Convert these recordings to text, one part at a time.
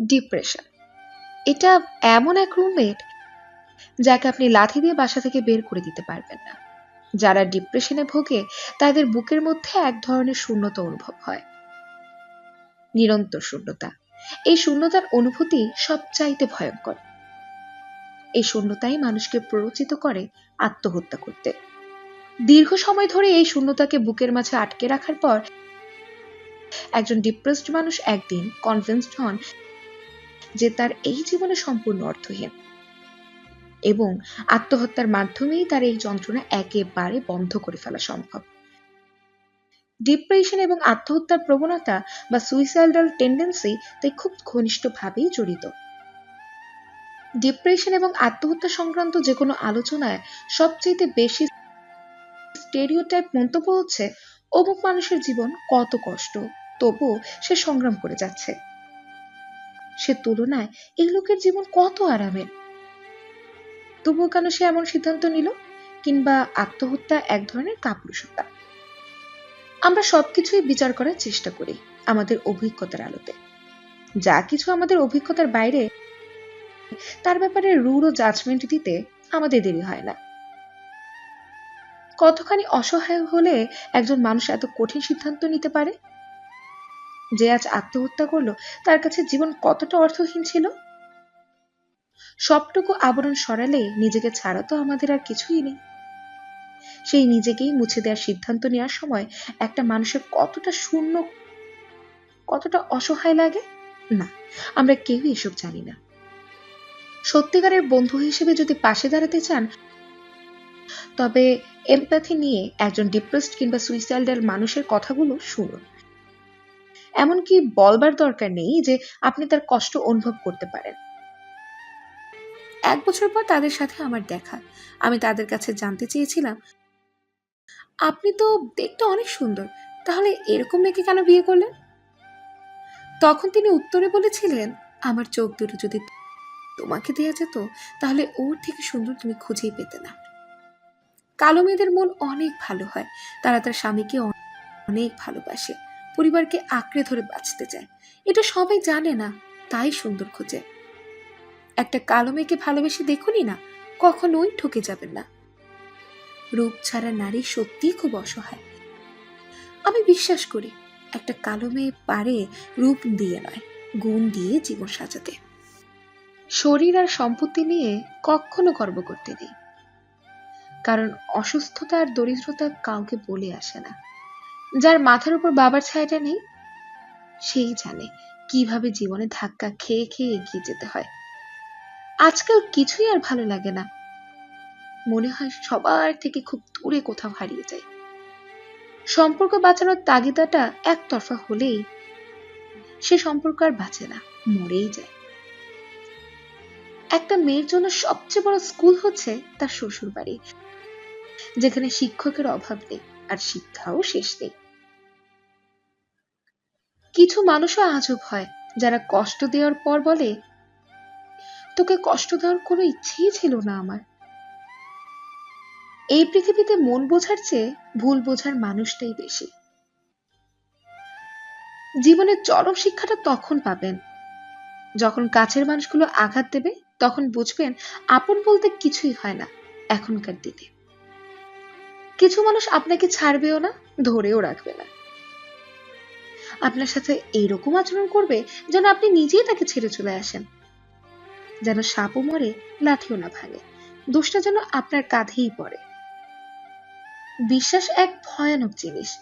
Depression. এটা এমন এক রুমমেট যাকে আপনি লাথি দিয়ে বাসা থেকে বের করে দিতে পারবেন না। যারা ডিপ্রেশনে ভোগে, তাদের বুকের মধ্যে এক ধরনের শূন্যতা অনুভব হয়। নিরন্তর শূন্যতা। এই শূন্যতার অনুভূতি সবচাইতে ভয়ঙ্কর। এই শূন্যতাই মানুষকে প্ররোচিত করে আত্মহত্যা করতে। দীর্ঘ সময় ধরে এই শূন্যতাকে বুকের মাঝে আটকে রাখার পর একজন ডিপ্রেসড মানুষ একদিন কনভিন্সড হন যে তার এই জীবনে সম্পূর্ণ অর্থহীন। এবং আত্মহত্যার মাধ্যমেই তার এই যন্ত্রণা একেবারে বন্ধ করে ফেলা সম্ভব। ডিপ্রেশন এবং আত্মহত্যার প্রবণতা বা সুইসাইডাল টেন্ডেন্সি তাই খুব ঘনিষ্ঠভাবেই জড়িত। ডিপ্রেশন এবং আত্মহত্যা সংক্রান্ত যে কোনো আলোচনায় সবচেয়ে বেশি স্টেরিওটাইপ মন্তব্য হচ্ছে, অমুক মানুষের জীবন কত কষ্ট, তবুও সে সংগ্রাম করে যাচ্ছে। সে তুলনায় এই লোকের জীবন কত আরামের? তবুও কেন সে এমন সিদ্ধান্ত নিল? কিংবা আত্মহত্যা এক ধরনের কাপুরুষতা? আমরা সবকিছুই বিচার করার চেষ্টা করি আমাদের অভিজ্ঞতার আলোতে। যা কিছু আমাদের অভিজ্ঞতার বাইরে, তার ব্যাপারে রুড় ও জাজমেন্ট দিতে আমাদের দেরি হয় না। কতখানি অসহায় হলে একজন মানুষ এত কঠিন সিদ্ধান্ত নিতে পারে? যে আজ আত্মহত্যা করল, তার কাছে জীবন কতটা অর্থহীন ছিল? সবটুকু আবরণ সরালে নিজেকে ছাড়া তো আমাদের আর কিছুই নেই। সেই নিজেকেই মুছে দেওয়ার সিদ্ধান্ত নেওয়ার সময় একটা মানুষের কতটা শূন্য, কতটা অসহায় লাগে? না, আমরা কেউই এসব জানি না। সত্যিকারের বন্ধু হিসেবে যদি পাশে দাঁড়াতে চান, তবে এমপ্যাথি নিয়ে একজন ডিপ্রেসড কিংবা সুইসাইডাল মানুষের কথাগুলো শুনুন। এমনকি বলবার দরকার নেই যে আপনি তার কষ্ট অনুভব করতে পারেন। এক বছর পর তাদের সাথে আমার দেখা। আমি তাদের কাছে জানতে চেয়েছিলাম। আপনি তো দেখতে অনেক সুন্দর। তাহলে এরকম মেয়েকে কেন বিয়ে করলেন? তখন তিনি উত্তরে বলেছিলেন, আমার চোখ দুটো যদি তোমাকে দেওয়া যেত, তাহলে ওর থেকে সুন্দর তুমি খুঁজেই পেতে না। কালো মেয়েদের মন অনেক ভালো হয়। তারা তার স্বামীকে অনেক ভালোবাসে। পরিবারকে আঁকড়ে ধরে বাঁচতে চায়। এটা সবাই জানে না, তাই সুন্দর খোঁজে। একটা কালো মেয়েকে ভালোবেসে দেখুনি না, কখনোই ঠকে যাবেন না। রূপ ছাড়া নারী সত্যিই খুব অসহায়। আমি বিশ্বাস করি, একটা কালো মেয়ে পারে রূপ দিয়ে নয়, গুণ দিয়ে জীবন সাজাতে। শরীর আর সম্পত্তি নিয়ে কখনো গর্ব করতে নেই। কারণ অসুস্থতা আর দরিদ্রতা কাউকে বলে আসে না। যার মাথার উপর বাবার ছায়াটা নেই, সেই জানে কীভাবে জীবনে ধাক্কা খেয়ে খেয়ে এগিয়ে যেতে হয়। আজকাল কিছুই আর ভালো লাগে না। মনে হয় সবার থেকে খুব দূরে কোথাও হারিয়ে যায়। সম্পর্ক বাঁচানোর তাগিদাটা একতরফা হলেই সে সম্পর্ক আর বাঁচে না, মরেই যায়। একটা মেয়ের জন্য সবচেয়ে বড় স্কুল হচ্ছে তার শ্বশুর বাড়ি যেখানে শিক্ষকের অভাব নেই। আর শিক্ষাও শেষ নেই। কিছু মানুষও আজব হয়, যারা কষ্ট দেওয়ার পর বলে, তোকে কষ্ট দেওয়ার কোনো ইচ্ছেই ছিল না আমার। এই পৃথিবীতে মন বোঝার চেয়ে ভুল বোঝার মানুষটাই বেশি। জীবনের চরম শিক্ষাটা তখন পাবেন। যখন কাছের মানুষগুলো আঘাত দেবে, তখন বুঝবেন, আপন বলতে কিছুই হয় না এখনকার দিনে। কিছু মানুষ আপনাকে ছাড়বেও না, ধরেও রাখবে না। আপনার সাথে এইরকম আচরণ করবে যেন আপনি নিজেই তাকে ছেড়ে চলে আসেন। যেন সাপও মরে, লাঠিও না ভাঙে। দোষটা যেন আপনার কাঁধেই পড়ে। বিশ্বাস এক ভয়ানক জিনিস,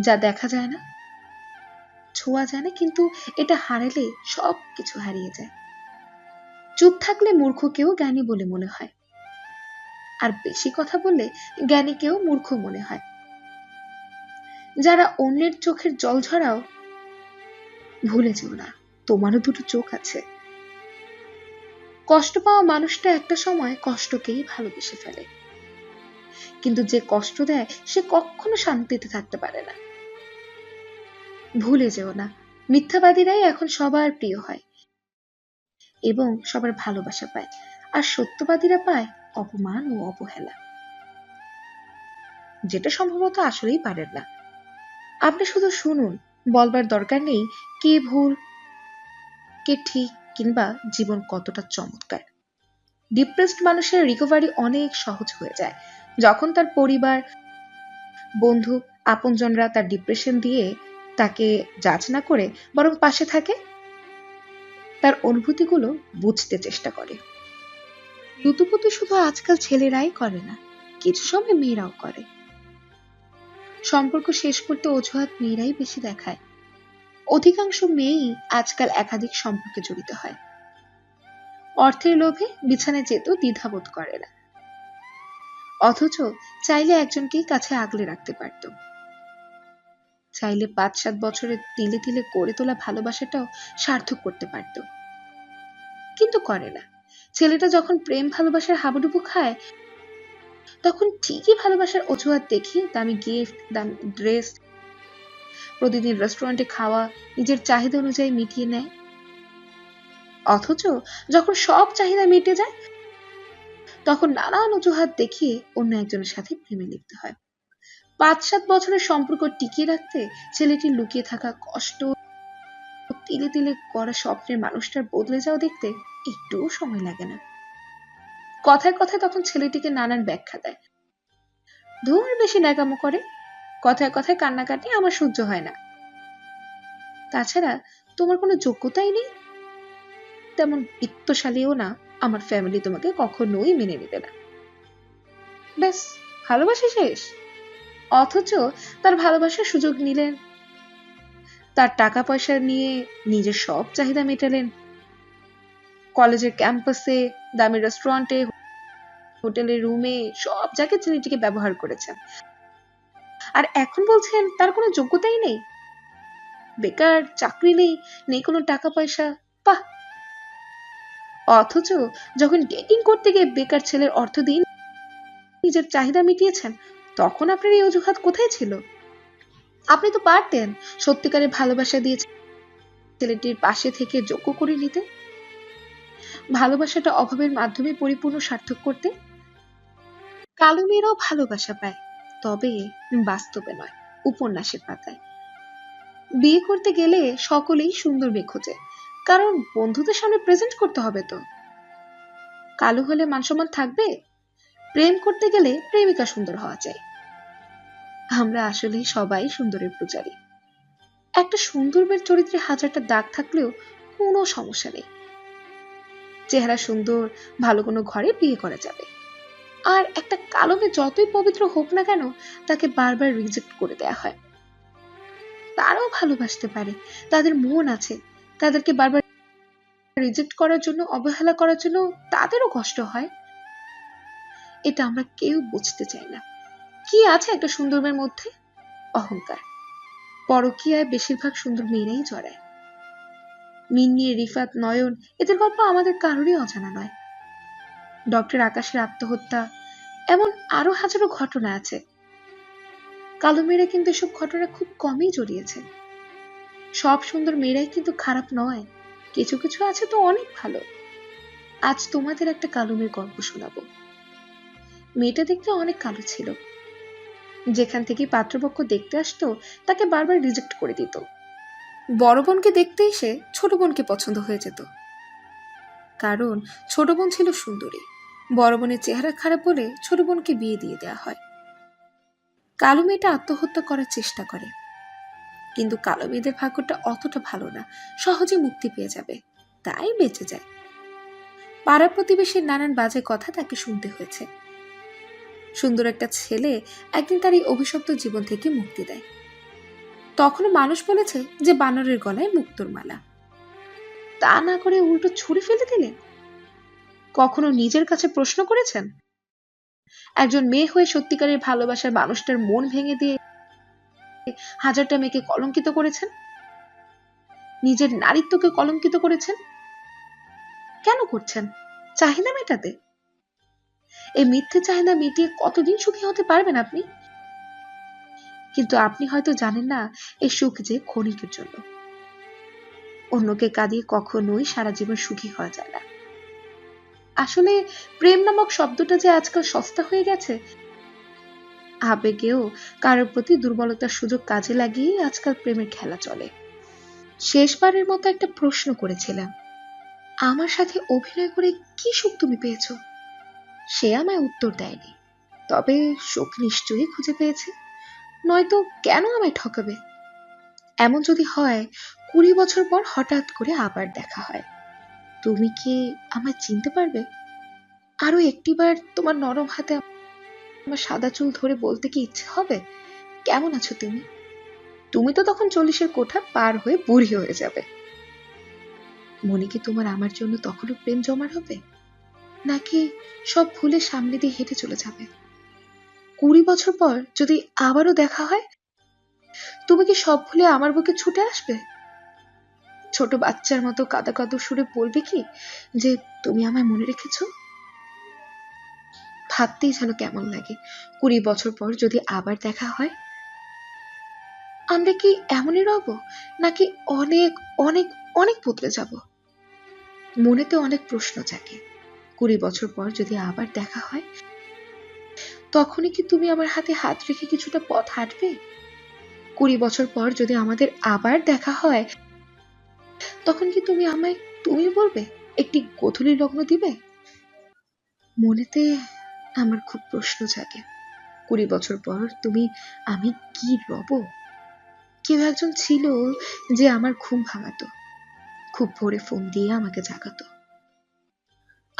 যা দেখা যায় না, ছোঁয়া যায় না, কিন্তু এটা হারালে সব কিছু হারিয়ে যায়। চুপ থাকলে মূর্খকেও জ্ঞানী বলে মনে হয়। আর বেশি কথা বললে জ্ঞানীকেও মূর্খ মনে হয়। যারা অন্যের চোখের জল ঝরাও, ভুলে যেও না, তোমারও দুটো চোখ আছে। কষ্ট পাওয়া মানুষটা একটা সময় কষ্টকেই ভালোবেসে ফেলে। কিন্তু যে কষ্ট দেয়, সে কখনো শান্তিতে থাকতে পারে না। ভুলে যেও না, মিথ্যাবাদীরাই এখন সবার প্রিয় হয় এবং সবার ভালোবাসা পায়। আর সত্যবাদীরা পায় অপমান ও অবহেলা। যেটা সম্ভবত আসলেই পারেন না। আপনি শুধু শুনুন, বলবার দরকার নেই কে ভুল, কে ঠিক কিংবা জীবন কতটা চমৎকার। ডিপ্রেসড মানুষের রিকভারি অনেক সহজ হয়ে যায়। যখন তার পরিবার, বন্ধু, আপনজনরা তার ডিপ্রেশন দিয়ে তাকে জাজ না করে বরং পাশে থাকে, তার অনুভূতিগুলো বুঝতে চেষ্টা করে। লুতুপুতু শুধু আজকাল ছেলেরাই করে না, কিছু সময় মেয়েরাও করে। সম্পর্ক শেষ করতে অজুহাত মেয়েরাই বেশি দেখায়। অধিকাংশ মেয়েই আজকাল একাধিক সম্পর্কে জড়িত হয়। অর্থের লোভে বিছানায় যেতেও দ্বিধাবোধ করে না। অথচ চাইলে একজনকেই কাছে আগলে রাখতে পারত। চাইলে পাঁচ সাত বছরে তিলে তিলে করে তোলা ভালোবাসাটাও সার্থক করতে পারত। কিন্তু করে না। ছেলেটা যখন প্রেম ভালোবাসার হাবুডুবু খায়, তখন ঠিকই ভালোবাসার অজুহাত দেখি দামি গিফট দামি ড্রেস প্রতিদিন রেস্টুরেন্টে খাওয়া, নিজের চাহিদা অনুযায়ী মিটিয়ে নেয়। অথচ যখন সব চাহিদা মিটে যায়, তখন নানান অজুহাত দেখিয়ে অন্য একজনের সাথে প্রেমে লিপ্ত হয়। পাঁচ সাত বছরের সম্পর্ক টিকিয়ে রাখতে ছেলেটি লুকিয়ে থাকা কষ্ট তিলে তিলে করা স্বপ্নের মানুষটার বদলে যাওয়া দেখতে একটুও সময় লাগে না। কথায় কথায় তখন ছেলেটিকে নানান ব্যাখ্যা দেয়। ধূর বেশি ন্যাকামো করে। কথায় কথায় কান্নাকাটি আমার সহ্য হয় না। তাছাড়া তোমার কোনো যোগ্যতাই নেই। তেমন বিত্তশালীও না আমার ফ্যামিলি তোমাকে কখনোই মেনে নিবে না। ব্যাস, ভালোবাসা শেষ। অথচ তার ভালোবাসার সুযোগ নিলেন তার টাকা পয়সা নিয়ে নিজের সব চাহিদা মেটালেন। কলেজের ক্যাম্পাসে, দামি রেস্টুরেন্টে, হোটেলের রুমে সব জায়গায় ছেলেটিকে ব্যবহার করেছেন। আর এখন বলছেন, তার কোনো যোগ্যতাই নেই। বেকার, চাকরি নেই নেই কোনো টাকা পয়সা বাহ! অথচ যখন ডেটিং করতে গিয়ে বেকার ছেলের অর্থ দিন নিজের চাহিদা মিটিয়েছেন, তখন আপনার এই অজুহাত কোথায় ছিল? আপনি তো পারতেন সত্যিকারের ভালোবাসা দিয়ে ছেলেটির পাশে থেকে যোগ্য করে নিতে। ভালোবাসাটা অভাবের মাধ্যমে পরিপূর্ণ সার্থক করতে কালো মেয়েরাও ভালোবাসা পায়, তবে বাস্তবে নয় উপন্যাসের পাতায়। বিয়ে করতে গেলে সকলেই সুন্দর মেয়ে খোঁজে, কারণ বন্ধুদের সামনে প্রেজেন্ট করতে হবে তো। কালো হলে মানসম্মান থাকবে, প্রেম করতে গেলে প্রেমিকা সুন্দর হওয়া চাই। আমরা আসলে সবাই সুন্দরের পূজারী। একটা সুন্দর মেয়ের চরিত্রে হাজারটা দাগ থাকলেও কোনো সমস্যা নেই। চেহারা সুন্দর, ভালো কোনো ঘরে বিয়ে করা যাবে। আর একটা কালো মেয়ে যতই পবিত্র হোক না কেন, তাকে বারবার রিজেক্ট করে দেয়া হয়। তারাও ভালোবাসতে পারে, তাদের মন আছে, তাদেরকে বারবার রিজেক্ট করার জন্য, অবহেলা করার জন্য তাদেরও কষ্ট হয়। এটা আমরা কেউ বুঝতে চাই না। কি আছে একটা সুন্দর মেয়ের মধ্যে? অহংকার। পরকীয়ায় বেশিরভাগ সুন্দর মেয়েরাই জড়ায়। মিন্নি রিফাত, নয়ন, এদের গল্প আমাদের কারোরই অজানা নয়। ডক্টর আকাশের আত্মহত্যা, এমন আরও হাজারো ঘটনা আছে। কালো মেয়েরা কিন্তু এসব ঘটনা খুব কমই জড়িয়েছে। সব সুন্দর মেয়েরাই কিন্তু খারাপ নয়। কিছু কিছু আছে তো অনেক ভালো। আজ তোমাদের একটা কালো মেয়ের গল্প শোনাবো। মেয়েটা দেখতে অনেক কালো ছিল। যেখান থেকে পাত্রপক্ষ দেখতে আসতো, তাকে বারবার রিজেক্ট করে দিত। বড় বোনকে দেখতে এসে ছোট বোনকে পছন্দ হয়ে যেত। কারণ ছোট বোন ছিল সুন্দরী। বড় বোনের চেহারা খারাপ বলে ছোট বোনকে বিয়ে দিয়ে দেওয়া হয়। কালো মেয়েটা আত্মহত্যা করার চেষ্টা করে। কিন্তু কালো মেয়েদের ভাগ্যটা অতটা ভালো না, সহজে মুক্তি পেয়ে যাবে, তাই বেঁচে যায়। পাড়া প্রতিবেশীর নানান বাজে কথা তাকে শুনতে হয়েছে। সুন্দর একটা ছেলে একদিন তার এই অভিশপ্ত জীবন থেকে মুক্তি দেয়। তখনও মানুষ বলেছে যে বানরের গলায় মুক্তোর মালা। তা না করে উল্টো ছুরি ফেলে দিলেন কখনো নিজের কাছে প্রশ্ন করেছেন? একজন মেয়ে হয়ে সত্যিকারের ভালোবাসার মানুষটার মন ভেঙে দিয়ে হাজারটা মেয়েকে কলঙ্কিত করেছেন? নিজের নারীত্বকে কলঙ্কিত করেছেন? কেন করছেন? চাহিদা মেটাতে? এই মিথ্যে চাহিদা মিটিয়ে কতদিন সুখী হতে পারবেন আপনি? কিন্তু আপনি হয়তো জানেন না এই সুখ যে ক্ষণিকের জন্য। অন্যকে কাঁদিয়ে কখনোই সারা জীবন সুখী হওয়া যায় না। আসলে প্রেম নামক শব্দটা যে আজকাল সস্তা হয়ে গেছে, আবেগেও কারোর প্রতি দুর্বলতার সুযোগ কাজে লাগিয়ে আজকাল প্রেমের খেলা চলে। শেষবারের মতো একটা প্রশ্ন করেছিলাম, আমার সাথে অভিনয় করে কি সুখ তুমি পেয়েছ? সে আমায় উত্তর দেয়নি। তবে সুখ নিশ্চয়ই খুঁজে পেয়েছে। নয়তো কেন আমায় ঠকাবে? এমন যদি হয়, কুড়ি বছর পর হঠাৎ করে আবার দেখা হয়। তুমি কি আমায় চিনতে পারবে? আরও একটিবার তোমার নরম হাতে আমার সাদা চুল ধরে বলতে কি ইচ্ছে হবে? কেমন আছো তুমি? তুমি তো তখন চল্লিশের কোঠা পার হয়ে বুড়ি হয়ে যাবে। মনে কি তোমার আমার জন্য তখনও প্রেম জমার হবে? নাকি সব ভুলে সামনে দিয়ে হেঁটে চলে যাবে? কুড়ি বছর পর যদি আবারও দেখা হয়, তুমি কি সব ভুলে আমার বুকে ছুটে আসবে? ছোট বাচ্চার মতো কাদা কাদো সুরে বলবে কি যে তুমি আমায় মনে রেখেছো? ভাবতেই যেন কেমন লাগে, কুড়ি বছর পর যদি আবার দেখা হয়। আমরা কি এমনই রব, নাকি অনেক অনেক অনেক বদলে যাব? মনেতে অনেক প্রশ্ন জাগে। কুড়ি বছর পর যদি আবার দেখা হয়, তখনই কি তুমি আমার হাতে হাত রেখে কিছুটা পথ হাঁটবে? কুড়ি বছর পর যদি আমাদের আবার দেখা হয়, তখন কি তুমি আমায়, তুমি বলবে, একটি গোধূলি লগ্ন দিবে? মনেতে আমার খুব প্রশ্ন জাগে। কুড়ি বছর পর তুমি, আমি কি রব? কেউ একজন ছিল যে আমার ঘুম ভাঙাতো, খুব ভোরে ফোন দিয়ে আমাকে জাগাতো।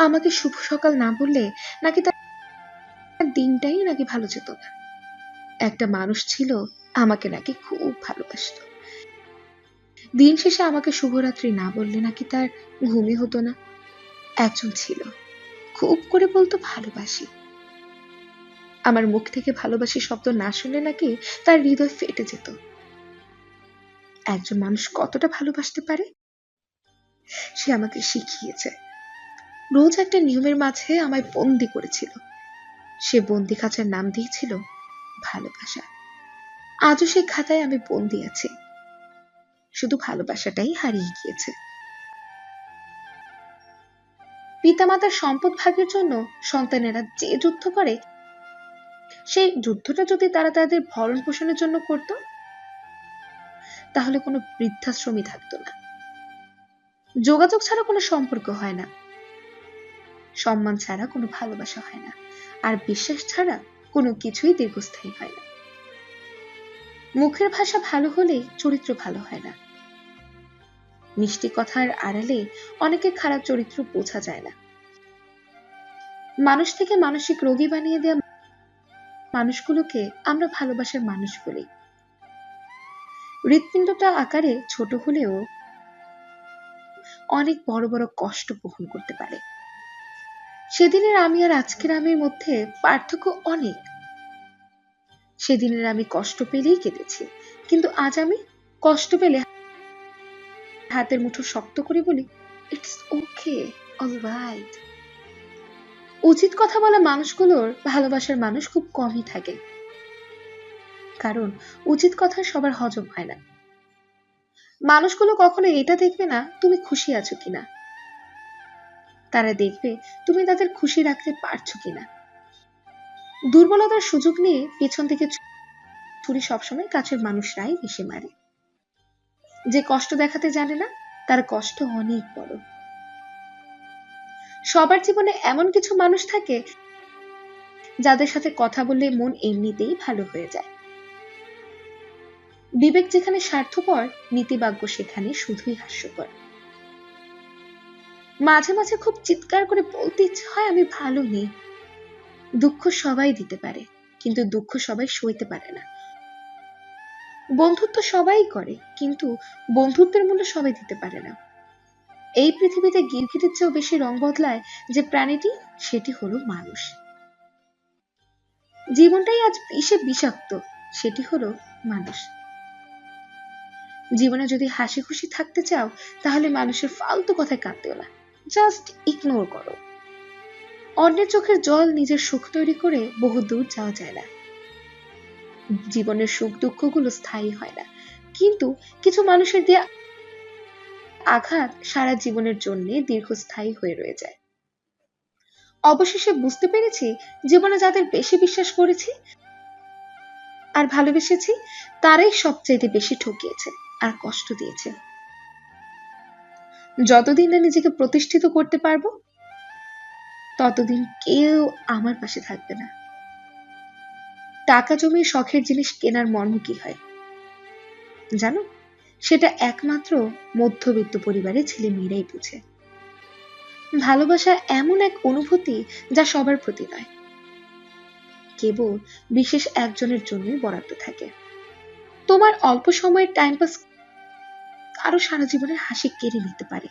আমাকে শুভ সকাল না বললে নাকি তার দিনটাই নাকি ভালো যেত না। একটা মানুষ ছিল, আমাকে নাকি খুব ভালোবাসত। দিন শেষে আমাকে শুভরাত্রি না বললে নাকি তার ঘুমই হতো না। একজন ছিল, খুব করে বলতো ভালোবাসি। আমার মুখ থেকে ভালোবাসি শব্দ না শুনলে নাকি তার হৃদয় ফেটে যেত। একজন মানুষ কতটা ভালোবাসতে পারে? সে আমাকে শিখিয়েছে। রোজ একটা নিয়মের মাঝে আমায় বন্দি করেছিল। সে বন্দি খাঁচার নাম দিয়েছিল ভালোবাসা। আজও সেই খাতায় আমি বন্দি আছি। শুধু ভালোবাসাটাই হারিয়ে গিয়েছে। পিতামাতার সম্পদ ভাগের জন্য সন্তানেরা যে যুদ্ধ করে, সেই যুদ্ধটা যদি তারা তাদের ভরণ পোষণের জন্য করত, তাহলে কোনো বৃদ্ধাশ্রমই থাকতো না। যোগাযোগ ছাড়া কোনো সম্পর্ক হয় না। সম্মান ছাড়া কোনো ভালোবাসা হয় না। আর বিশ্বাস ছাড়া কোনো কিছুই দীর্ঘস্থায়ী হয় না। মুখের ভাষা ভালো হলে চরিত্র ভালো হয় না। মিষ্টি কথার আড়ালে অনেকে খারাপ চরিত্র বোঝা যায় না। মানুষ থেকে মানসিক রোগী বানিয়ে দেওয়া মানুষগুলোকে আমরা ভালোবাসার মানুষ বলি। হৃৎপিণ্ডটা আকারে ছোট হলেও অনেক বড় বড় কষ্ট বহন করতে পারে। সেদিনের আমি আর আজকের আমির মধ্যে পার্থক্য অনেক। সেদিনের আমি কষ্ট পেলেই কেঁদেছি কিন্তু আজ আমি কষ্ট পেলে হাতের মুঠো শক্ত করে বলি ইটস ওকে অল রাইট উচিত কথা বলা মানুষগুলোর ভালোবাসার মানুষ খুব কমই থাকে। কারণ উচিত কথা সবার হজম হয় না। মানুষগুলো কখনো এটা দেখবে না, তুমি খুশি আছো কিনা? তারা দেখবে তুমি তাদের খুশি রাখতে পারছ কিনা। দুর্বলতার সুযোগ নিয়ে পেছন থেকে ছুরি সবসময় কাছের মানুষরাই বেশি মারে। যে কষ্ট দেখাতে জানে না, তার কষ্ট অনেক বড়। সবার জীবনে এমন কিছু মানুষ থাকে, যাদের সাথে কথা বললে মন এমনিতেই ভালো হয়ে যায়। বিবেক যেখানে স্বার্থপর, নীতিবাক্য সেখানে শুধুই হাস্যকর। মাঝে মাঝে খুব চিৎকার করে বলতে ইচ্ছে হয় আমি ভালো নেই। দুঃখ সবাই দিতে পারে, কিন্তু দুঃখ সবাই সইতে পারে না। বন্ধুত্ব সবাই করে, কিন্তু বন্ধুত্বের মূল্য সবাই দিতে পারে না। এই পৃথিবীতে গিরগিটির চেয়েও বেশি রং বদলায় যে প্রাণীটি, সেটি হলো মানুষ। জীবনটাই আজ বিষে বিষাক্ত, সেটি হলো মানুষ। জীবনে যদি হাসি খুশি থাকতে চাও, তাহলে মানুষের ফালতু কথায় কাঁদতেও না। জাস্ট ইগনোর করো। অন্যের চোখের জল নিজের সুখ তৈরি করে বহু দূর যাওয়া যায় না। জীবনের সুখ দুঃখগুলো স্থায়ী হয় না। কিন্তু কিছু মানুষের দিয়ে আঘাত সারা জীবনের জন্য দীর্ঘস্থায়ী হয়ে রয়ে যায়। অবশেষে বুঝতে পেরেছি জীবনে যাদের বেশি বিশ্বাস করেছি আর ভালোবেসেছি, তারাই সবচাইতে বেশি ঠকিয়েছে আর কষ্ট দিয়েছে। যতদিন না নিজেকে প্রতিষ্ঠিত করতে পারব, ততদিন কেউ আমার পাশে থাকবে না। টাকা জমিয়ে শখের জিনিস কেনার মর্ম কি হয়? জানো, সেটা একমাত্র মধ্যবিত্ত পরিবারের ছেলে মেয়েরাই বুঝে। ভালোবাসা এমন এক অনুভূতি যা সবার প্রতি নয়। কেবল বিশেষ একজনের জন্যই বরাদ্দ থাকে। তোমার অল্প সময়ের টাইম পাস আরও সারা জীবনের হাসি কেড়ে নিতে পারে।